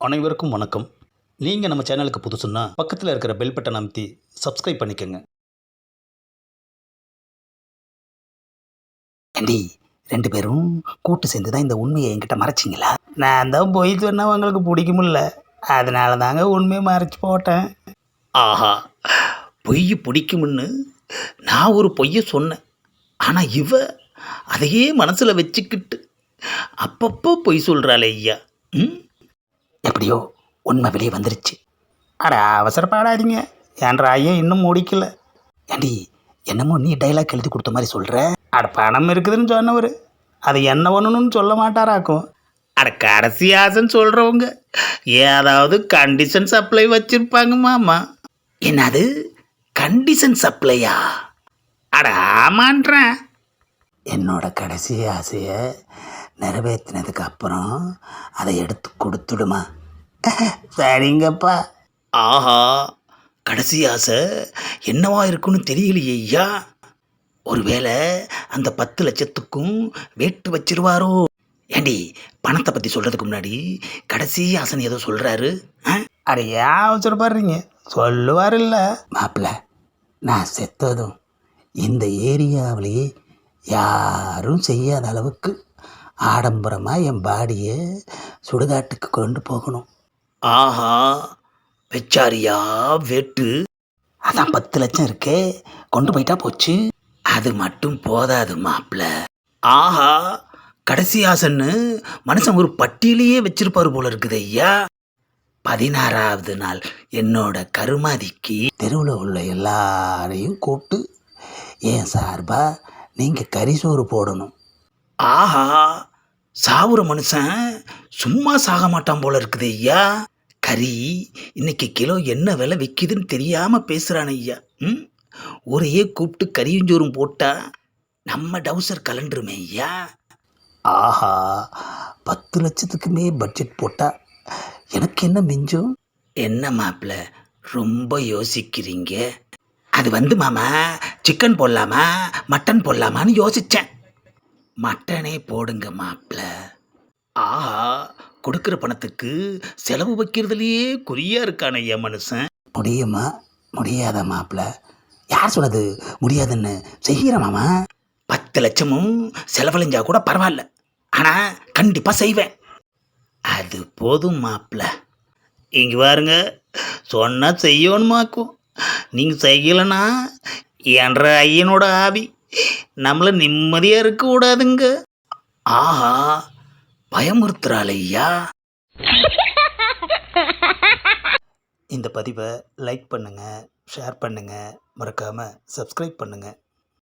அனைவருக்கும் வணக்கம். நீங்கள் நம்ம சேனலுக்கு புதுசுன்னா பக்கத்தில் இருக்கிற பெல் பட்டன் அமைத்தி சப்ஸ்கிரைப் பண்ணிக்கோங்க. ஏண்டி ரெண்டு பேரும் கூட்டு சேர்ந்து தான் இந்த உண்மையை என்கிட்ட மறைச்சிங்களா? நான் தான் பொய் சொன்னால் உங்களுக்கு பிடிக்குமில்ல. அதனால தாங்க உண்மையை மறைச்சி போட்டேன். ஆஹா பொய் பிடிக்கும்னு நான் ஒரு பொய்யை சொன்னேன். ஆனால் இவ அதையே மனசில் வச்சுக்கிட்டு அப்பப்போ பொய் சொல்கிறாளே ஐயா. ம்? எப்படியோ உண்மை வெளியே வந்துருச்சு. அட அவசரப்படாதீங்க. என் ராயம் இன்னும் முடிக்கல. ஏண்டி என்னமோ நீ டைலாக் எழுதி கொடுத்த மாதிரி சொல்கிற அட பணம் இருக்குதுன்னு சொன்னவர். அது என்ன ஒன்றுன்னு சொல்ல மாட்டாராக்கும். அட கடைசி ஆசைன்னு சொல்கிறவங்க ஏதாவது கண்டிஷன் சப்ளை வச்சுருப்பாங்க மாமா. என்னது? கண்டிஷன் சப்ளையா அட ஆமான்றேன் என்னோட கடைசி ஆசையை நிறைவேற்றினதுக்கு அப்புறம் அதை எடுத்து கொடுத்துடுமா? சரிங்கப்பா. ஆஹா கடைசி ஆசை என்னவா இருக்குன்னு தெரியலையே ஐயா. ஒருவேளை அந்த பத்து லட்சத்துக்கும் வேட்டு வச்சிருவாரோ? ஏண்டி பணத்தை பற்றி சொல்கிறதுக்கு முன்னாடி கடைசி ஆசன் ஏதோ சொல்கிறாரு அட ஏன் அவசரப்படுறீங்க சொல்லுவார் இல்லை மாப்பிள்ள நான் செத்ததும் இந்த ஏரியாவிலேயே யாரும் செய்யாத அளவுக்கு ஆடம்பரமாக என் பாடியை சுடுகாட்டுக்கு கொண்டு போகணும். ஆஹா வெச்சாரியா வேட்டு. அதான் பத்து லட்சம் இருக்கே கொண்டு போயிட்டா போச்சு. அது மட்டும் போதாது மாப்பிள்ள ஆஹா கடைசி ஆசன்னு மனுஷன் ஒரு பட்டியலையே வச்சிருப்பாரு போல இருக்குது ஐயா. பதினாறாவது நாள் என்னோட கருமாதிக்கு. தெருவில் உள்ள எல்லாரையும் கூப்பிட்டு ஏன் சார்பா நீங்கள் கறிசோறு போடணும். ஆஹா சாவுற மனுஷன் சும்மா சாக மாட்டான் போல இருக்குது ஐயா. கறி இன்னைக்கு கிலோ என்ன விலை விற்கிதுன்னு தெரியாம பேசுறான் ஐயா. ம்? ஒரையே கூப்பிட்டு கறியஞ்சோறும் போட்டா நம்ம டவுசர் கலண்டுருமே ஐயா. ஆஹா பத்து லட்சத்துக்குமே பட்ஜெட் போட்டால் எனக்கு என்ன மிஞ்சும்? என்ன மாப்பிள்ள ரொம்ப யோசிக்கிறீங்க. அது வந்து மாமா சிக்கன் போடலாமா மட்டன் போடலாமான்னு யோசித்தேன் மட்டனே போடுங்க மாப்பிள்ள ஆஹா கொடுக்குற பணத்துக்கு செலவு வைக்கிறதுலையே குறியா இருக்கான ஐயா மனுஷன். முடியுமா? முடியாத மாப்பிள்ள யார் சொன்னது? முடியாதுன்னு செய்கிற மாமா. பத்து லட்சமும் செலவழிஞ்சா கூட பரவாயில்ல. ஆனால் கண்டிப்பாக செய்வேன். அது போதும் மாப்பிள்ள இங்கே பாருங்க சொன்னால் செய்யணுமாக்கும். நீங்கள் செய்யலைன்னா என்ற ஐயனோட ஆவி. நம்மளை நிம்மதியாக இருக்க கூடாதுங்க. ஆஹா பயமுறுத்துறாள் ஐயா இந்த பதிவை லைக் பண்ணுங்கள் ஷேர் பண்ணுங்கள் மறக்காமல் சப்ஸ்கிரைப் பண்ணுங்கள்